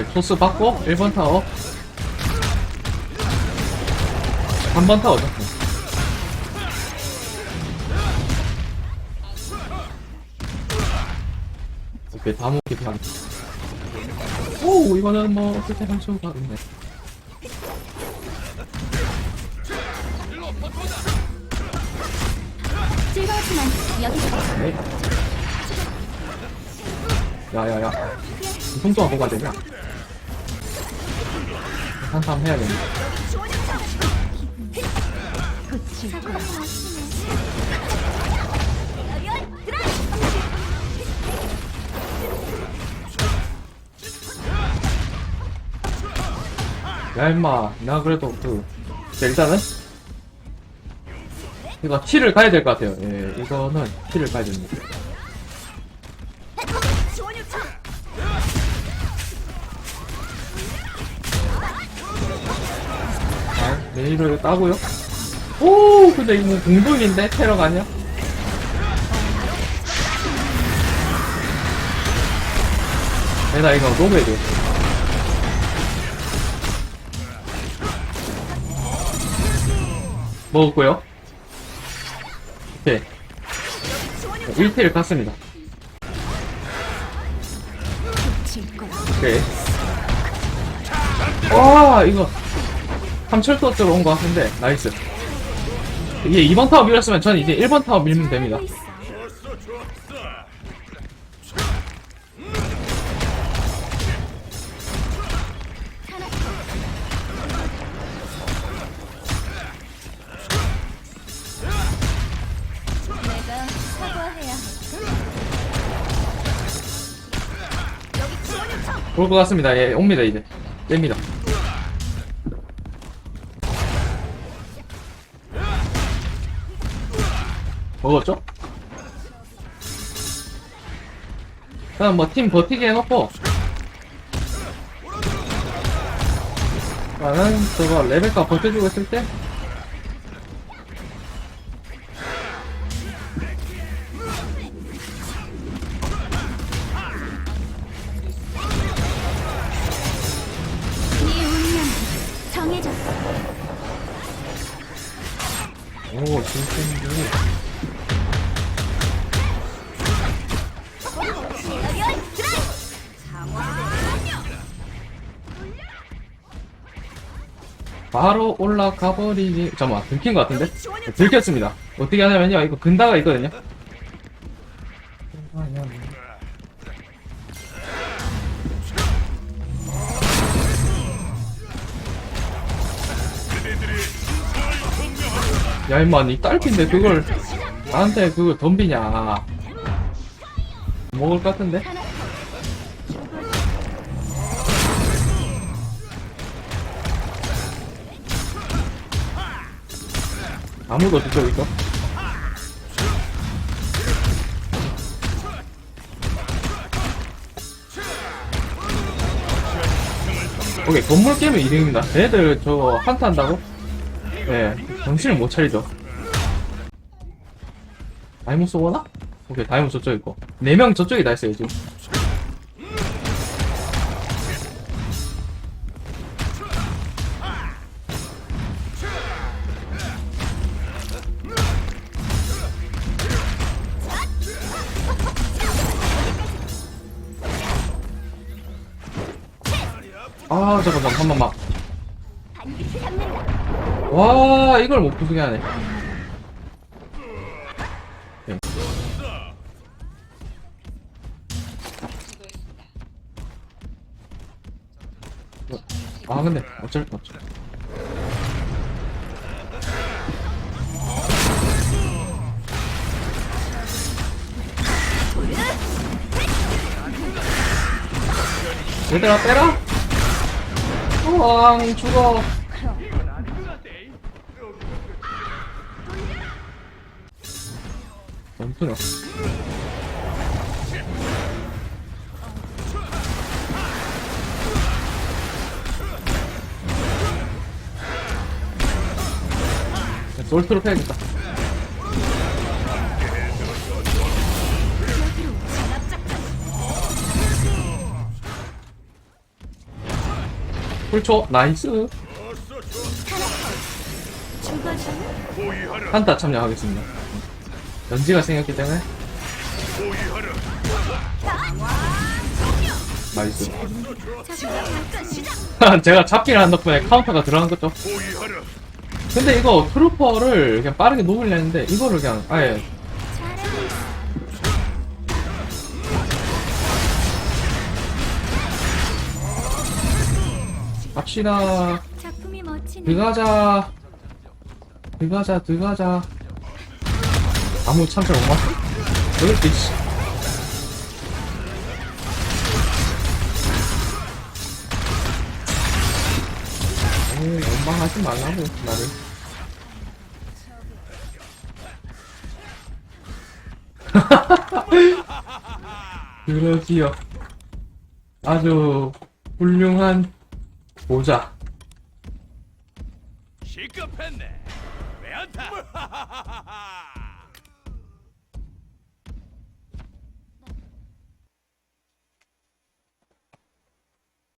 오케이, 토스 받고 1번 타워 3번 타워죠 오케이 다 먹기 반. 오 이거는 뭐 어떻게 할 수가 있네 즐거웠지만 여기서 네. 야야야 동안 뭐가 되냐? 한참 해야겠네. 야 임마. 나 그래도 그 자, 일단은 이거 키를 가야 될 것 같아요. 예 이거는 키를 가야 됩니다 자 메일을 따고요 오 근데 뭐 공동인데 테러가 아니야 내가 이거 돼 먹었고요. 오케이. 1피를 깠습니다. 오케이. 와, 이거. 삼철도 들어온 것 같은데, 나이스. 이게 2번 타워 밀었으면 저는 이제 1번 타워 밀면 됩니다. 올 것 같습니다. 예, 옵니다, 이제. 뺍니다. 먹었죠? 그냥 뭐 팀 버티게 해놓고 나는 저거 레벨카 버텨주고 있을 때 네 운명 정해졌어. 오, 진짜 바로 올라가 버리지. 잠깐만, 들킨 것 같은데? 네, 들켰습니다. 어떻게 하냐면요, 이거 근다가 있거든요. 야, 임마, 니 딸핀데 그걸 나한테 그거 덤비냐. 먹을 것 같은데? 아무도 저쪽 있어? 오케이 건물 깨면 2등입니다 얘들 저거 한타 한다고? 예 정신을 못 차리죠 다이모스 오나? 오케이 다이모스 저쪽 있고 4명 저쪽에 다 있어요 지금 아 잠깐만 한 번만 반드시 잡는다. 와 이걸 못 부수게 하네 아 근데 어쩔 수 없죠. 얘들아 빼라 우왕 죽어. 엄청나 솔트로 패야겠다 훌초 나이스. 한타 참여하겠습니다 연지가 생겼기 때문에 나이스. 제가 잡기를 한 덕분에 카운터가 들어간 거죠 근데 이거 트루퍼를 그냥 빠르게 녹으려는데 이거를 그냥 아예. 갑시다. 들어가자 들어가자 들어가자 아무 참잘 못 맞춰 여기 있지 원망하지 말라고 나를 그러지요 아주 훌륭한 보자 시급했네. 왜 안 타?